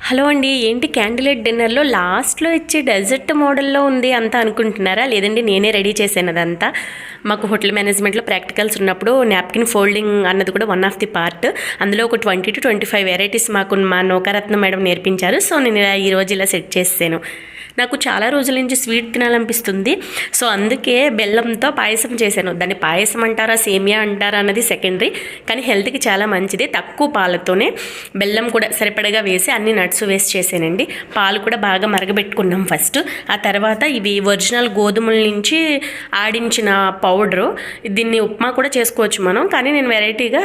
Hello అండి ఏంటి క్యాండిలేట్ డిన్నర్లో లాస్ట్లో ఇచ్చే డెజర్ట్ మోడల్లో ఉంది అంతా అనుకుంటున్నారా? లేదండి నేనే రెడీ చేశాను అదంతా. మాకు హోటల్ మేనేజ్మెంట్లో ప్రాక్టికల్స్ ఉన్నప్పుడు నాప్కిన్ ఫోల్డింగ్ అన్నది కూడా వన్ ఆఫ్ ది పార్ట్. అందులో ఒక twenty two twenty five varieties మాకు మా నౌకరత్న మేడం నేర్పించారు. సో నేను ఈరోజు ఇలా సెట్ చేసాను నాకు చాలా రోజుల నుంచి స్వీట్ తినాలనిపిస్తుంది. సో అందుకే బెల్లంతో పాయసం చేశాను. దాన్ని పాయసం అంటారా సేమియా అంటారా అన్నది సెకండరీ. కానీ హెల్త్కి చాలా మంచిది. తక్కువ పాలతోనే బెల్లం కూడా సరిపడగా వేసి అన్ని నట్స్ వేసి చేశానండి. పాలు కూడా బాగా మరగబెట్టుకున్నాం ఫస్ట్. ఆ తర్వాత ఇవి ఒరిజినల్ గోధుమల నుంచి ఆడించిన పౌడరు. దీన్ని ఉప్మా కూడా చేసుకోవచ్చు మనం. కానీ నేను వెరైటీగా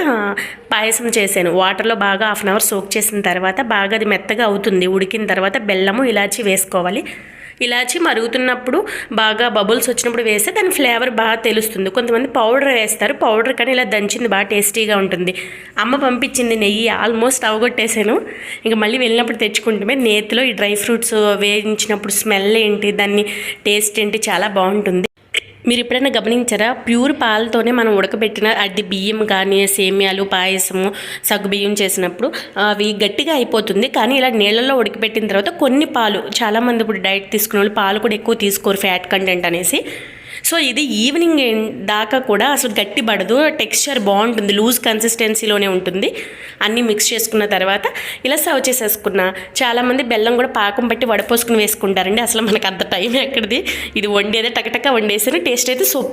పాయసం చేశాను. వాటర్లో బాగా హాఫ్ అన్ అవర్ సోక్ చేసిన తర్వాత బాగా అది మెత్తగా అవుతుంది. ఉడికిన తర్వాత బెల్లము ఇలాచి వేసుకోవాలి. ఇలాచి మరుగుతున్నప్పుడు బాగా బబుల్స్ వచ్చినప్పుడు వేస్తే దాని ఫ్లేవర్ బాగా తెలుస్తుంది. కొంతమంది పౌడర్ వేస్తారు. పౌడర్ కానీ ఇలా దంచింది బాగా టేస్టీగా ఉంటుంది. అమ్మ పంపించింది నెయ్యి ఆల్మోస్ట్ అవగొట్టేసాను ఇంకా మళ్ళీ వెళ్ళినప్పుడు తెచ్చుకుంటే నేతిలో ఈ డ్రై ఫ్రూట్స్ వేయించినప్పుడు స్మెల్ ఏంటి దాన్ని టేస్ట్ ఏంటి చాలా బాగుంటుంది. మీరు ఎప్పుడైనా గమనించారా? ప్యూర్ పాలతోనే మనం ఉడకబెట్టిన అది బియ్యం కానీ సేమియాలు పాయసము సగ్గుబియ్యం చేసినప్పుడు అవి గట్టిగా అయిపోతుంది. కానీ ఇలా నీళ్ళల్లో ఉడకబెట్టిన తర్వాత కొన్ని పాలు చాలామంది ఇప్పుడు డైట్ తీసుకునే వాళ్ళు పాలు కూడా ఎక్కువ తీసుకోరు ఫ్యాట్ కంటెంట్ అనేసి. సో ఇది ఈవినింగ్ దాకా కూడా అసలు గట్టి పడదు. టెక్స్చర్ బాగుంటుంది. లూజ్ కన్సిస్టెన్సీలోనే ఉంటుంది. అన్నీ మిక్స్ చేసుకున్న తర్వాత ఇలా సర్వ్ చేసేసుకున్న. చాలామంది బెల్లం కూడా పాకం పట్టి వడపోసుకుని వేసుకుంటారండి. అసలు మనకు అంత టైం ఎక్కడిది? ఇది వండేదే టకటక వండేసిన టేస్ట్ అయితే సూపర్